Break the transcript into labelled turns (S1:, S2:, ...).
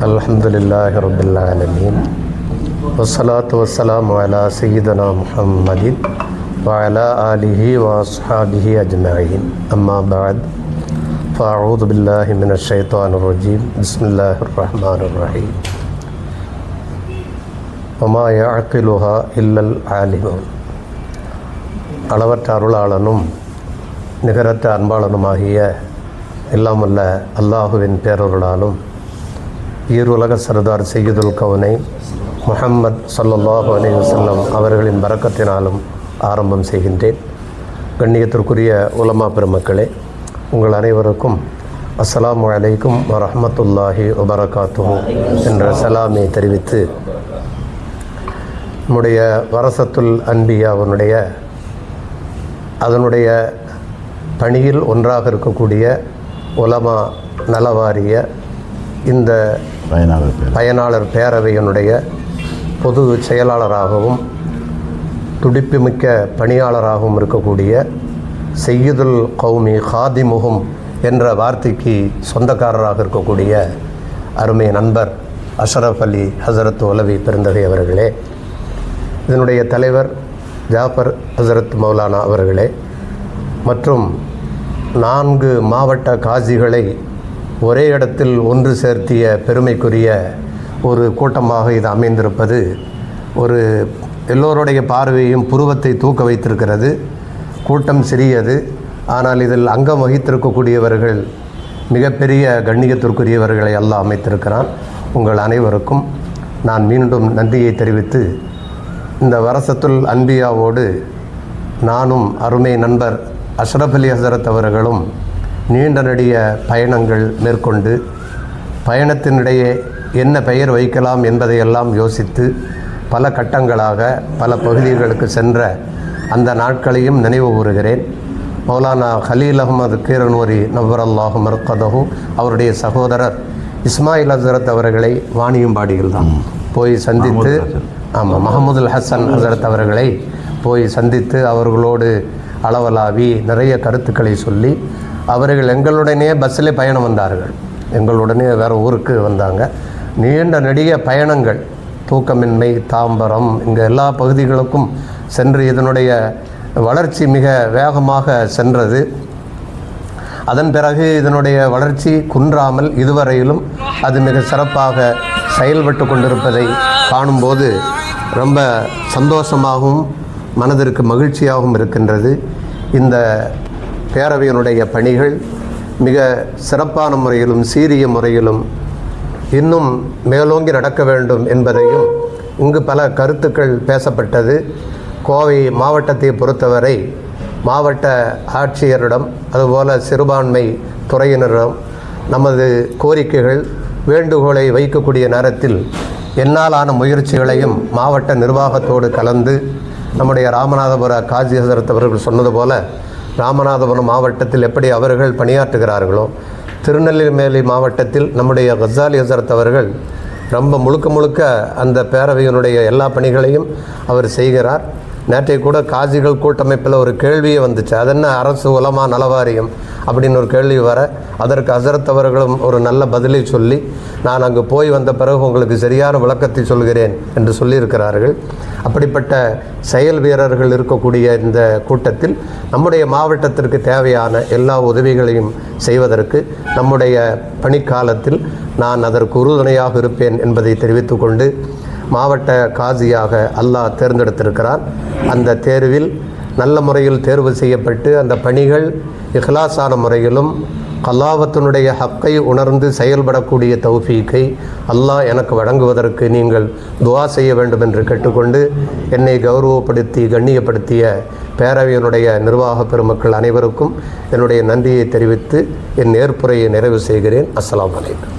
S1: الحمد لله رب العالمين والصلاة والسلام على سيدنا محمد وعلى آله وأصحابه أجمعين أما بعد فأعوذ بالله من الشيطان الرجيم بسم الله الرحمن الرحيم وما يعقلها إلا العالمون அளவற்ற அருளாளனும் நிகரற்ற அன்பாளனுமாகிய எல்லாமல்ல அல்லாஹுவின் பேரருளாலும் ஈருலக சர்தார் செய்யுதுல் கவுனை முஹம்மத் சல்லல்லாஹு அலி வசல்லம் அவர்களின் வரக்கத்தினாலும் ஆரம்பம் செய்கின்றேன். கண்ணியத்திற்குரிய உலமா பெருமக்களே உங்கள் அனைவருக்கும் அஸ்லாம் வலைக்கும் வரமத்துல்லாஹி வபரகாத்துஹு என்ற சலாமை தெரிவித்து நம்முடைய வரசத்துல் அன்பியாவனுடைய அதனுடைய பணியில் ஒன்றாக இருக்கக்கூடிய உலமா நலவாரிய இந்த
S2: பயனாளர்
S1: பயனாளர் பேரவையினுடைய பொது செயலாளராகவும் துடிப்புமிக்க பணியாளராகவும் இருக்கக்கூடிய செய்யுதுல் கௌமி ஹாதிமுகும் என்ற வார்த்தைக்கு சொந்தக்காரராக இருக்கக்கூடிய அருமை நண்பர் அஷரஃப் அலி ஹசரத் உலவி பெருந்தகை அவர்களே இதனுடைய தலைவர் ஜாஃபர் ஹசரத் மௌலானா அவர்களே மற்றும் நான்கு மாவட்ட காசிகளை ஒரே இடத்தில் ஒன்று சேர்த்திய பெருமைக்குரிய ஒரு கூட்டமாக இது அமைந்திருப்பது. ஒரு எல்லோருடைய பார்வையும் புருவத்தை தூக்க வைத்திருக்கிறது. கூட்டம் சிறியது. ஆனால் இதில் அங்கம் வகித்திருக்கக்கூடியவர்கள் மிகப்பெரிய கண்ணியத்திற்குரியவர்களை எல்லாம் அமைத்திருக்கிறான். உங்கள் அனைவருக்கும் நான் மீண்டும் நன்றியை தெரிவித்து இந்த வரசத்துல் அன்பியாவோடு நானும் அருமை நண்பர் அஷ்ரப் அலி ஹசரத் அவர்களும் நீண்ட நெடிய பயணங்கள் மேற்கொண்டு பயணத்தினிடையே என்ன பெயர் வைக்கலாம் என்பதையெல்லாம் யோசித்து பல கட்டங்களாக பல பகுதிகளுக்கு சென்ற அந்த நாட்களையும் நினைவு கூறுகிறேன். மௌலானா ஹலீல் அகமது கீரனூரி நவர் அல்லாஹு மர்கதஹு அவருடைய சகோதரர் இஸ்மாயில் ஹசரத் அவர்களை வாணியம்பாடியில் தான் போய் சந்தித்து ஆமாம் மஹமுதுல் ஹசன் ஹசரத் அவர்களை போய் சந்தித்து அவர்களோடு அளவலாவி நிறைய கருத்துக்களை சொல்லி அவர்கள் எங்களுடனே பஸ்ஸில் பயணம் வந்தார்கள். எங்களுடனே வேறு ஊருக்கு வந்தாங்க. நீண்ட நெடிய பயணங்கள். தூக்கமின்மை தாம்பரம் இங்கே எல்லா பகுதிகளுக்கும் சென்று இதனுடைய வளர்ச்சி மிக வேகமாக சென்றது. அதன் பிறகு இதனுடைய வளர்ச்சி குன்றாமல் இதுவரையிலும் அது மிக சிறப்பாக செயல்பட்டு கொண்டிருப்பதை காணும்போது ரொம்ப சந்தோஷமாகவும் மனதிற்கு மகிழ்ச்சியாகவும் இருக்கின்றது. இந்த பேரவையினுடைய பணிகள் மிக சிறப்பான முறையிலும் சீரிய முறையிலும் இன்னும் மேலோங்கி நடக்க வேண்டும் என்பதையும் இங்கு பல கருத்துக்கள் பேசப்பட்டது. கோவை மாவட்டத்தை பொறுத்தவரை மாவட்ட ஆட்சியரிடம் அதுபோல சிறுபான்மை துறையினரிடம் நமது கோரிக்கைகள் வேண்டுகோளை வைக்கக்கூடிய நேரத்தில் என்னாலான முயற்சிகளையும் மாவட்ட நிர்வாகத்தோடு கலந்து நம்முடைய ராமநாதபுர காஜி ஹசரத் அவர்கள் சொன்னது போல் ராமநாதபுரம் மாவட்டத்தில் எப்படி அவர்கள் பணியாற்றுகிறார்களோ திருநெல்வேலி மாவட்டத்தில் நம்முடைய கசாலி ஹசரத் அவர்கள் ரொம்ப முழுக்க முழுக்க அந்த பேரவையினுடைய எல்லா பணிகளையும் அவர் செய்கிறார். நேற்றை கூட காஜிகள் கூட்டமைப்பில் ஒரு கேள்வியே வந்துச்சு. அது என்ன அரசு உலமா நலவாரியம்? அப்படின்னு ஒரு கேள்வி வர அதற்கு அசரத் அவர்களும் ஒரு நல்ல பதிலை சொல்லி நான் அங்கு போய் வந்த பிறகு உங்களுக்கு சரியான விளக்கத்தை சொல்கிறேன் என்று சொல்லியிருக்கிறார்கள். அப்படிப்பட்ட செயல் வீரர்கள் இருக்கக்கூடிய இந்த கூட்டத்தில் நம்முடைய மாவட்டத்திற்கு தேவையான எல்லா உதவிகளையும் செய்வதற்கு நம்முடைய பணிக்காலத்தில் நான் அதற்கு உறுதுணையாக இருப்பேன் என்பதை தெரிவித்துக்கொண்டு மாவட்ட காசியாக அல்லாஹ் தேர்ந்தெடுத்திருக்கிறார். அந்த தேர்வில் நல்ல முறையில் தேர்வு செய்யப்பட்டு அந்த பணிகள் இஹ்லாஸான முறையிலும் அல்லாவத்தினுடைய ஹக்கை உணர்ந்து செயல்படக்கூடிய தௌஃபீக்கை அல்லாஹ் எனக்கு வழங்குவதற்கு நீங்கள் துவா செய்ய வேண்டும் என்று கேட்டுக்கொண்டு என்னை கௌரவப்படுத்தி கண்ணியப்படுத்திய பேரவையினுடைய நிர்வாக பெருமக்கள் அனைவருக்கும் என்னுடைய நன்றியை தெரிவித்து என் நேர்புறையை நிறைவு செய்கிறேன். அஸ்லாம் வலைக்கம்